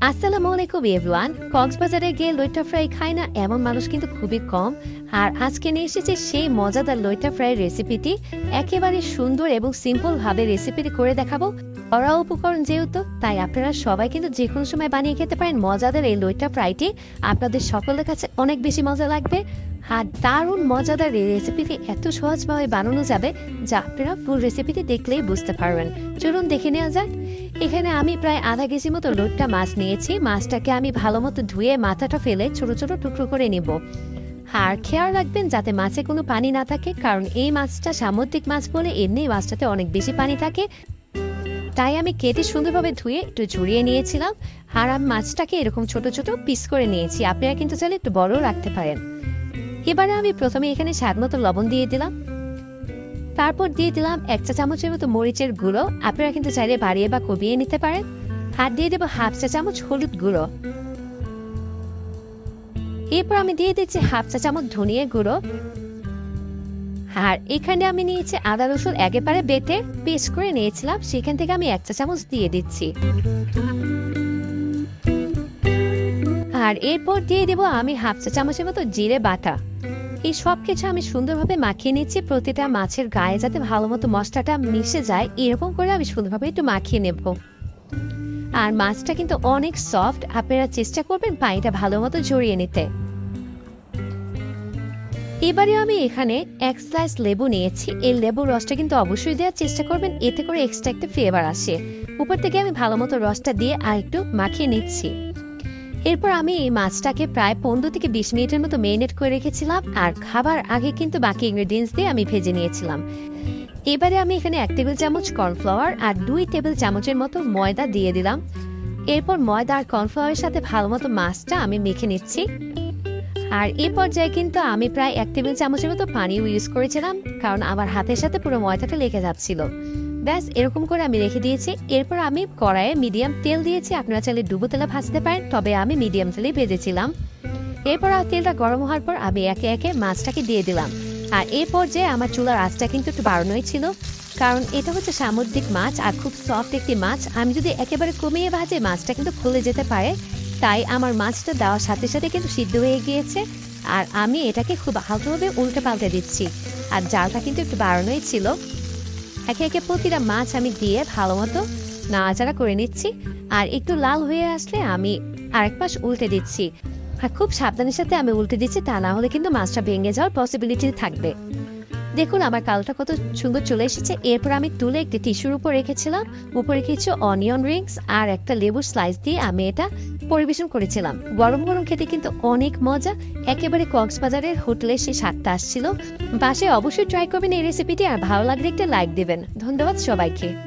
আসসালামু আলাইকুম, এভরিওয়ান। কক্সবাজারে গিয়ে লইটা ফ্রাই খায় না, এমন মানুষ কিন্তু খুবই কম। আর আজকে নিয়ে এসেছে সেই মজাদার লইটা ফ্রাই রেসিপিটি। একেবারে সুন্দর এবং সিম্পল ভাবে রেসিপিটি করে দেখাবো। করা উপকরণ যেহেতু, তাই আপনারা সবাই কিন্তু যে কোনো সময় বানিয়ে খেতে পারেন মজাদার এই লইটা ফ্রাইটি। আপনাদের সকলের কাছে অনেক বেশি মজা লাগবে। আর দারুণ মজাদার এই রেসিপিটি এত সহজভাবে বানানো যাবে যা আপনারা ফুল রেসিপিটি দেখলেই বুঝতে পারবেন। চলুন দেখে নেওয়া যাক। এখানে আমি প্রায় আধা কেজি মতো লোটটা মাছ নিয়েছি। মাছটাকে আমি ভালো মতো ধুয়ে মাথাটা ফেলে ছোট ছোট টুকরো করে নিব। আর খেয়াল রাখবেন যাতে মাছে কোনো পানি না থাকে, কারণ এই মাছটা সামুদ্রিক মাছ বলে এমনি মাছটাতে অনেক বেশি পানি থাকে। তাই আমি কেটে সুন্দরভাবে ধুয়ে একটু ঝরিয়ে নিয়েছিলাম। আর আমি মাছটাকে এরকম ছোট ছোট পিস করে নিয়েছি। আপনারা কিন্তু চাইলে একটু বড় রাখতে পারেন। এবারে আমি প্রথমে এখানে স্বাদ মতো লবণ দিয়ে দিলাম। তারপর দিয়ে দিলাম এক চা চামচের মতো মরিচের গুঁড়ো। আপনারা কিন্তু চাইলে বাড়িয়ে বা কমিয়ে নিতে পারেন। আর দিয়ে দেবো হাফ চা চামচ হলুদ গুঁড়ো। এরপর আমি দিয়ে দিচ্ছি হাফ চা চামচ ধনিয়া গুঁড়ো। আর এখানে আমি নিয়েছি আদা, রসুন একেবারে বেটে পেস্ট করে নিয়েছিলাম। সেখান থেকে আমি এক চা চামচ দিয়ে দিচ্ছি। আর এরপর দিয়ে দেবো আমি হাফ চা চামচের মতো জিরে বাটা। এই সব কিছু আমি সুন্দরভাবে মাখিয়ে নিচ্ছি, প্রতিটা মাছের গায়ে যাতে ভালো মতো মশলাটা মিশে যায়, এরকম করে আমি সুন্দরভাবে একটু মাখিয়ে নেব। আর মাছটা কিন্তু অনেক সফট, আপনারা চেষ্টা করবেন পানিটা ভালো মতো জড়িয়ে নিতে। এবারে আমি এখানে এক স্লাইস লেবু নিয়েছি। এই লেবুর রসটা কিন্তু অবশ্যই দেওয়ার চেষ্টা করবেন, এতে করে এক্সট্রা একটা ফ্লেভার আসে। উপর থেকে আমি ভালো মতো রসটা দিয়ে আর একটু মাখিয়ে নিচ্ছি। এরপর আমি এই মাছটাকে প্রায় পনেরো থেকে বিশ মিনিটের মতো মেরিনেট করে রেখেছিলাম, আর খাবার আগে কিন্তু বাকি ইনগ্রেডিয়েন্টস দিয়ে আমি ভেজে নিয়েছিলাম। এবারে আমি এখানে এক টেবিল চামচ কর্নফ্লাওয়ার আর দুই টেবিল চামচের মতো ময়দা দিয়ে দিলাম। এরপর ময়দা আর কর্নফ্লাওয়ারের সাথে ভালো মতো মাছটা আমি মেখে নিচ্ছি। আর এ পর্যায়ে কিন্তু আমি প্রায় এক টেবিল চামচের মতো পানিও ইউজ করেছিলাম, কারণ আমার হাতের সাথে পুরো ময়দাটা লেগে যাচ্ছিল। ব্যাস, এরকম করে আমি রেখে দিয়েছি। এরপর আমি কড়াইয়ে মিডিয়াম তেল দিয়েছি। আপনারা চাইলে ডুবো তেলে ভাজতে পারেন, তবে আমি মিডিয়াম তেলেই ভেজেছিলাম। এরপর তেলটা গরম হওয়ার পর আমি একে একে মাছটাকে দিয়ে দিলাম। আর এই পর্যায়ে আমার চুলার আঁচটা কিন্তু একটু বাড়ানোই ছিল। কারণ এটা হচ্ছে সামুদ্রিক মাছ আর খুব সফট একটি মাছ। আমি যদি একেবারে কমিয়ে ভাজে, মাছটা কিন্তু খুলে যেতে পারে। তাই আমার মাছটা দেওয়ার সাথে সাথে কিন্তু সিদ্ধ হয়ে গিয়েছে। আর আমি এটাকে খুব হালকাভাবে উল্টে পাল্টে দিচ্ছি। আর জালটা কিন্তু একটু বাড়ানোই ছিল। একে একে প্রতিটা মাছ আমি দিয়ে ভালো মতো নাড়াচাড়া করে নিচ্ছি। আর একটু লাল হয়ে আসলে আমি আরেক পাশ উল্টে দিচ্ছি। আর খুব সাবধানের সাথে আমি উল্টে দিচ্ছি, তা না হলে কিন্তু মাছটা ভেঙে যাওয়ার পসিবিলিটি থাকবে। দেখুন, আমার কালটা কত সুন্দর চলে এসেছে। এরপর আমি তুলে একটি টিস্যুর উপর রেখেছিলাম। উপরে কিছু অনিয়ন রিংস আর একটা লেবুর স্লাইস দিয়ে আমি এটা পরিবেশন করেছিলাম। গরম গরম খেতে কিন্তু অনেক মজা। একেবারে কক্সবাজারের হোটেলে সে স্বাদটা আসছিল। বাসায় অবশ্যই ট্রাই করবেন এই রেসিপিটি আর ভালো লাগলে একটা লাইক দেবেন। ধন্যবাদ সবাইকে।